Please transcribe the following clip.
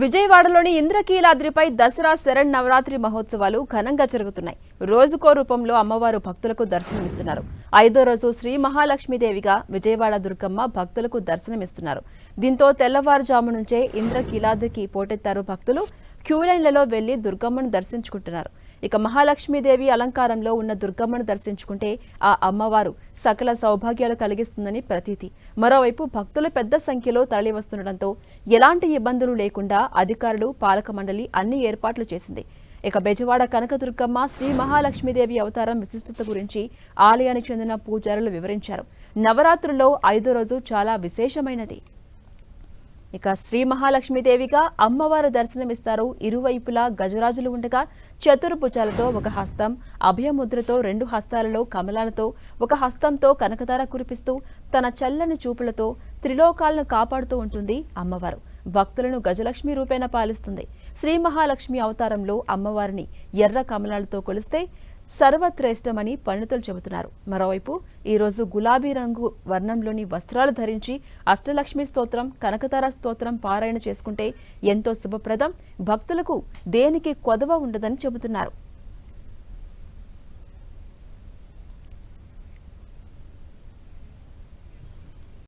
విజయవాడలోని ఇంద్రకీలాద్రిపై దసరా శరణ్ నవరాత్రి మహోత్సవాలు ఘనంగా జరుగుతున్నాయి. రోజుకో రూపంలో అమ్మవారు భక్తులకు దర్శనమిస్తున్నారు. ఐదో రోజు శ్రీ మహాలక్ష్మీదేవిగా విజయవాడ దుర్గమ్మ భక్తులకు దర్శనమిస్తున్నారు. దీంతో తెల్లవారుజాము నుంచే ఇంద్రకీలాద్రికి పోటెత్తారు భక్తులు. క్యూలైన్లలో వెళ్ళి దుర్గమ్మను దర్శించుకుంటున్నారు. ఇక మహాలక్ష్మీదేవి అలంకారంలో ఉన్న దుర్గమ్మను దర్శించుకుంటే ఆ అమ్మవారు సకల సౌభాగ్యాలు కలిగిస్తుందని ప్రతీతి. మరోవైపు భక్తులు పెద్ద సంఖ్యలో తరలి వస్తుండటంతో ఎలాంటి ఇబ్బందులు లేకుండా అధికారులు పాలక మండలి అన్ని ఏర్పాట్లు చేసింది. ఇక బెజవాడ కనకదుర్గమ్మ శ్రీ మహాలక్ష్మీదేవి అవతారం విశిష్టత గురించి ఆలయానికి చెందిన పూజారులు వివరించారు. నవరాత్రుల్లో ఐదో రోజు చాలా విశేషమైనది. ఇక శ్రీ మహాలక్ష్మీదేవిగా అమ్మవారు దర్శనమిస్తారు. ఇరువైపులా గజరాజులు ఉండగా చతుర్భుజాలతో ఒక హస్తం అభయముద్రతో రెండు హస్తాలలో కమలాలతో ఒక హస్తంతో కనకదార కురిపిస్తూ తన చల్లని చూపులతో త్రిలోకాలను కాపాడుతూ ఉంటుంది అమ్మవారు. భక్తులను గజలక్ష్మి రూపేణ పాలిస్తుంది. శ్రీ మహాలక్ష్మి అవతారంలో అమ్మవారిని ఎర్ర కమలాలతో కొలిస్తే సర్వత్రేష్టమని పండితులు చెబుతున్నారు. మరోవైపు ఈరోజు గులాబీ రంగు వర్ణంలోని వస్త్రాలు ధరించి అష్టలక్ష్మి స్తోత్రం కనకతార స్తోత్రం పారాయణ చేసుకుంటే ఎంతో శుభప్రదం. భక్తులకు దేనికి కొదవ ఉండదని చెబుతున్నారు.